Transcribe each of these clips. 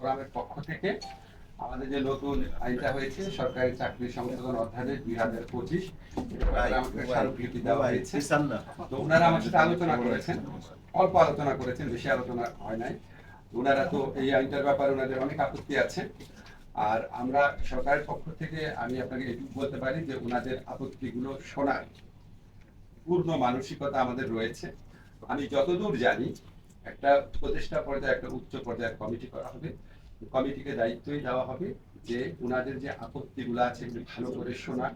ফোরামের পক্ষ থেকে আমাদের যে নতুন আইনটা হয়েছে সরকারি চাকরি সংশোধন অধ্যাদেশ দুই হাজার পঁচিশ স্মারকলিপি দেওয়া হয়েছে। তো ওনারা আমার সাথে আলোচনা করেছেন অল্প আলোচনা করেছেন বেশি আলোচনা হয় নাই। ওনারা তো এই আইনটার ব্যাপারে ওনাদের অনেক আপত্তি আছে। আর আমরা সরকারের পক্ষ থেকে আমি আপনাকে এটুকু বলতে পারি যে ওনাদের আপত্তিগুলো শোনার পূর্ণ মানসিকতা আমাদের রয়েছে। আমি যতদূর জানি একটা প্রতিষ্ঠা পর্যায়ে, একটা উচ্চ পর্যায়ের কমিটি করা হবে। কমিটিকে দায়িত্বই দেওয়া হবে যে ওনাদের যে আপত্তিগুলো আছে ভালো করে শোনা,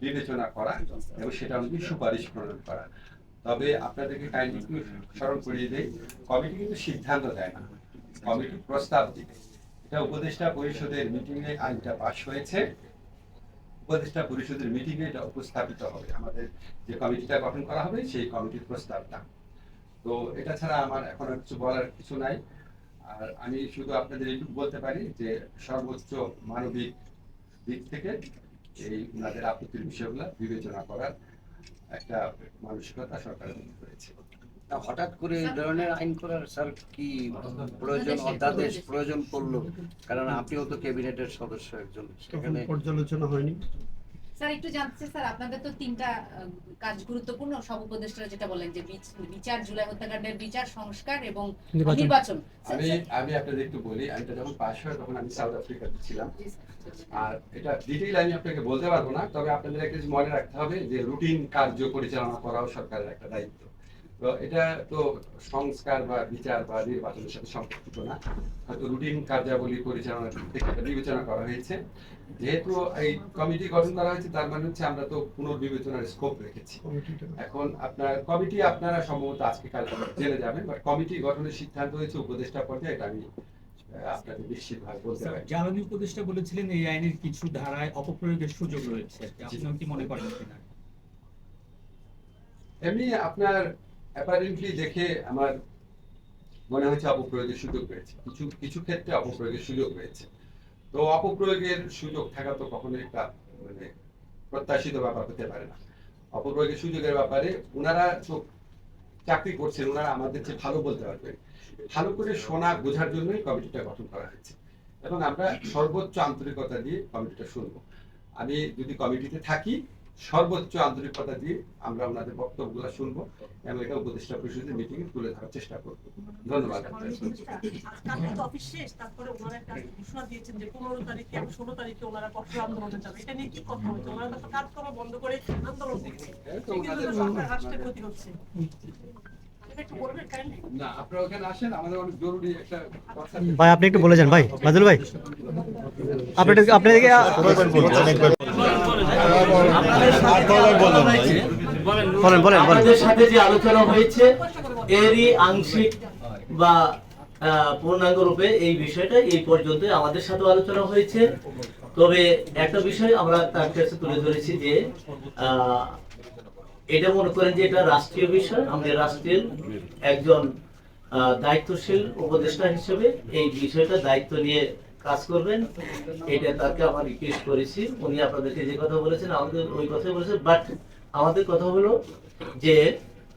বিবেচনা করা এবং সেটা অনুযায়ী সুপারিশ প্রণয়ন করা। তবে আপনাদেরকে কাইন্ডলি একটু স্মরণ করিয়ে দেয় কমিটি কিন্তু সিদ্ধান্ত দেয় না। কমিটি প্রস্তাব দিবে। এটা উপদেষ্টা পরিষদের মিটিং এ আইনটা পাশ হয়েছে। উপদেষ্টা পরিষদের মিটিং এ এটা উপস্থাপিত হবে। আমাদের যে কমিটিটা গঠন করা হবে, সেই কমিটির প্রস্তাবটা। তো এটা ছাড়া আমার এখন আর কিছু বলার কিছু নাই। আর আমি শুধু আপনাদের এইটুকু বলতে পারি যে সর্বোচ্চ মানবিক দিক থেকে এই ওনাদের আপত্তির বিষয়গুলো বিবেচনা করার একটা মানসিকতা সরকারের মধ্যে রয়েছে। তা হঠাৎ করে এই ধরনের আইন করার স্যার কি প্রয়োজন অধ্যাদেশ প্রয়োজন পড়ল? কারণ আপনিও তো ক্যাবিনেটের সদস্য একজন সেখানে পর্যালোচনা হয়নি। স্যার একটু জানতে চাই, স্যার আপনাদের তো তিনটা কাজ গুরুত্বপূর্ণ। সব উপদেষ্টারা যেটা বলেন যে বিচার জুলাই হত্যাকাণ্ডের বিচার সংস্কার এবং নির্বাচন। আমি আমি আপনাদের একটু বলি আইনটা যখন পাশ হয় তখন আমি সাউথ আফ্রিকাতে ছিলাম। আর এটা ডিটেইল আমি আপনাকে বলতে পারব না তবে আপনাদের একটা মনে রাখতে হবে যে রুটিন কার্য পরিচালনা করাও সরকারের একটা দায়িত্ব। তো এটা তো সংস্কার বা বিচার বা নির্বাচনের সাথে সম্পর্কিত না। হয়তো রুটিন কার্যাবলী পরিচালনার দিক থেকে বিবেচনা করা হয়েছে। যেহেতু এই কমিটি গঠন করা হয়েছে তার মানে হচ্ছে আমরা তো পুনর্বিবেচনার স্কোপ রেখেছি। এখন আপনার কমিটি আপনারা সম্ভবত আজকে কাল জেনে যাবেন বাট কমিটি গঠনের সিদ্ধান্ত হয়েছে উপদেষ্টা পর্যায়ে এটা আমি আহ, আপনাকে নিশ্চিতভাবে বলতে পারি। জ্বালানি উপদেষ্টা বলেছিলেন এই আইনের কিছু ধারায় অপপ্রয়োগের সুযোগ রয়েছে। আপনিও কি মনে করেন কিনা? এমনি আপনার অ্যাপারেন্টলি দেখে আমার মনে হচ্ছে অপপ্রয়োগের সুযোগ রয়েছে কিছু কিছু ক্ষেত্রে অপপ্রয়োগের সুযোগ রয়েছে তো অপপ্রয়োগের সুযোগ থাকা তো কখনো একটা মানে প্রত্যাশিত ব্যাপার হতে পারে না। অপপ্রয়োগের সুযোগের ব্যাপারে ওনারা তো চাকরি করছেন ওনারা আমাদের চেয়ে ভালো বলতে পারবেন ভালো করে শোনা, বোঝার জন্যই কমিটিটা গঠন করা হয়েছে। এবং আমরা সর্বোচ্চ আন্তরিকতা দিয়ে কমিটিটা শুনব। আমি যদি কমিটিতে থাকি সর্বোচ্চ আন্তরিকতা দিয়ে আমরা ওনাদের বক্তব্যগুলো শুনব। এবং এটা উপদেষ্টা পরিষদের মিটিং এ তুলে ধরার চেষ্টা করব। ধন্যবাদ আপনাদের। কালকে তো অফিস শেষ তারপরে ওনারা একটা ঘোষণা দিয়েছেন যে পনেরো তারিখে এবং ষোলো তারিখে ওনারা কঠোর আন্দোলনে যাবে। এটা নিয়ে কি কথা হয়েছে? ওনারা তো কাজকর্ম বন্ধ করে আন্দোলন করছে। সেক্ষেত্রে তো সরকার রাষ্ট্রের ক্ষতি হচ্ছে এটা একটু বলবেন কাইন্ডলি না আপনারা ওখানে আসেন আমাদের অনেক জরুরি একটা ভাই আপনি একটু বলে যান ভাই বাদল ভাই। আপনাদের আপনাদেরকে পূর্ণাঙ্গ রূপে এই বিষয়টা এই পর্যন্ত আমাদের সাথে আলোচনা হয়েছে। তবে একটা বিষয় আমরা তার কাছে তুলে ধরেছি যে এটা মনে করেন যে এটা রাষ্ট্রীয় বিষয়। আমাদের রাষ্ট্রের একজন দায়িত্বশীল উপদেষ্টা হিসেবে এই বিষয়টা দায়িত্ব নিয়ে কাজ করবেন এটা তাকে আমার রিকোয়েস্ট করেছি। উনি আপনাদেরকে যে কথা বলেছেন আমাদের ওই কথাই বলেছেন বাট আমাদের কথা হলো যে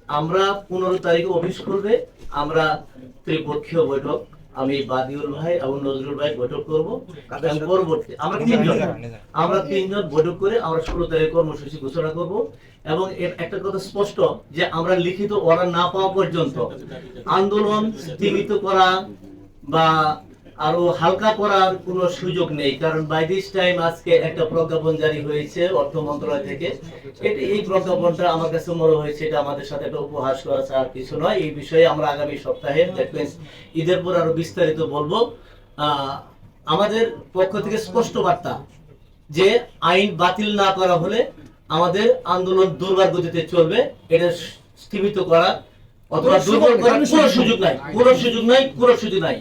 আমরা পনেরো তারিখে অফিস করবে আমরা ত্রিপক্ষীয় বৈঠক আমি বাদিউল ভাই এবং নজরুল ভাই বৈঠক করব। পরবর্তী আমরা তিনজন। আমরা তিনজন বৈঠক করে আমরা ষোলো তারিখ কর্মসূচি ঘোষণা করব। এবং এর একটা কথা স্পষ্ট যে আমরা লিখিত অর্ডার না পাওয়া পর্যন্ত আন্দোলন স্থগিত করা বা আরও হালকা করার কোনো সুযোগ নেই কারণ বাই দিস টাইম আজকে একটা প্রজ্ঞাপন জারি হয়েছে অর্থ মন্ত্রণালয় থেকে। এটা এই প্রজ্ঞাপনটা আমার কাছে মনে হয়েছে এটা আমাদের সাথে একটা উপহাস করা ছাড়া আর কিছু নয়। এই বিষয়ে আমরা আগামী সপ্তাহে দেখবেন ঈদের পর আরও বিস্তারিত বলব। আমাদের পক্ষ থেকে স্পষ্ট বার্তা যে আইন বাতিল না করা হলে আমাদের আন্দোলন দুর্বার গতিতে চলবে। এটা স্থিমিত করা অথবা দুর্বল করার কোনো সুযোগ নাই। কোনো সুযোগ নাই কোনো সুযোগ নাই।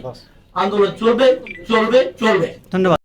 আন্দোলন চলবে চলবে চলবে। ধন্যবাদ।